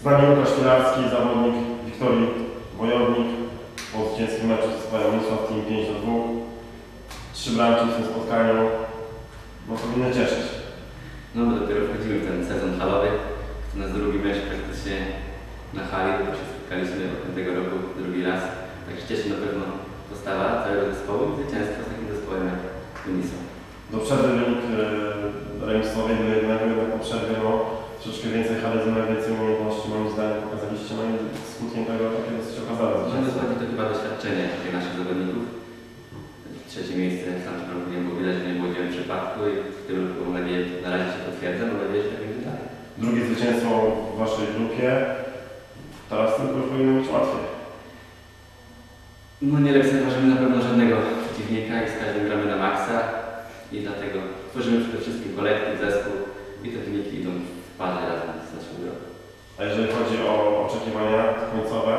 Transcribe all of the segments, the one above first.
Z nami Łukasz Pilarski, zawodnik Wiktorii Wojownik. Po zwycięskim meczu z Wojownictwa Team 5 do 2. Trzy bramki w tym spotkaniu. No powinny cieszyć. No my dopiero wchodzimy w ten sezon halowy. To nasz drugi mecz praktycznie na hali, bo się spotkaliśmy od tego roku drugi raz. Także cieszy na pewno postawa całego zespołu i zwycięstwo z takim zespołem jak Unison. Do przerwy wynik e, remisowy do jednego, jednak po przerwie no, troszeczkę więcej charyzmy, więcej umiejętności. I skutkiem tego takie dosyć okazałe No dokładnie to chyba doświadczenie takie naszych zawodników. Trzecie miejsce roku nie było widać, że nie było w przypadku i w tym roku mam nadzieję, na razie się potwierdza, mam nadzieję, że tak będzie dalej. Drugie zwycięstwo w waszej grupie. Teraz tylko już powinno być łatwiej. No nie lekceważymy na pewno żadnego przeciwnika i z każdym gramy na maksa i dlatego tworzymy przede wszystkim kolektyw, zespół i te wyniki idą w parze razem z naszą grą. A jeżeli chodzi o oczekiwania końcowe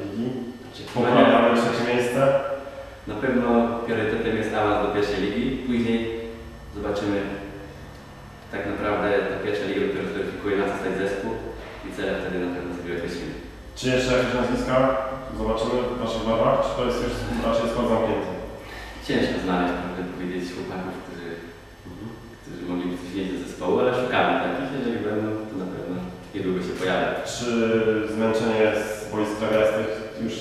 ligi, Oczekiwania- poprawiamy trzecie miejsce. Na pewno priorytetem jest awans do pierwszej ligi, później zobaczymy tak naprawdę ta pierwsza liga dopiero zweryfikuje na co stać zespół i cele wtedy na pewno sobie określimy. Czy jeszcze jakieś nazwiska zobaczymy w waszych barwach, czy to jest już raczej skład zamknięty? Ciężko znaleźć, prawdę powiedzieć, chłopaków, którzy, którzy mogliby coś wnieść do zespołu, ale szukamy takich, jeżeli będą, to na pewno niedługo się pojawią. Czy zmęczenie z boisk trawiastych już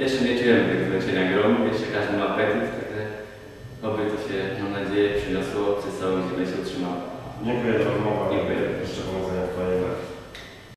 jeszcze nie? Czujemy tego zmęczenia grą, jeszcze każdy ma apetyt, także oby to się, mam nadzieję, przyniosło przez całą zimę się utrzymało. Dziękuję za rozmowę.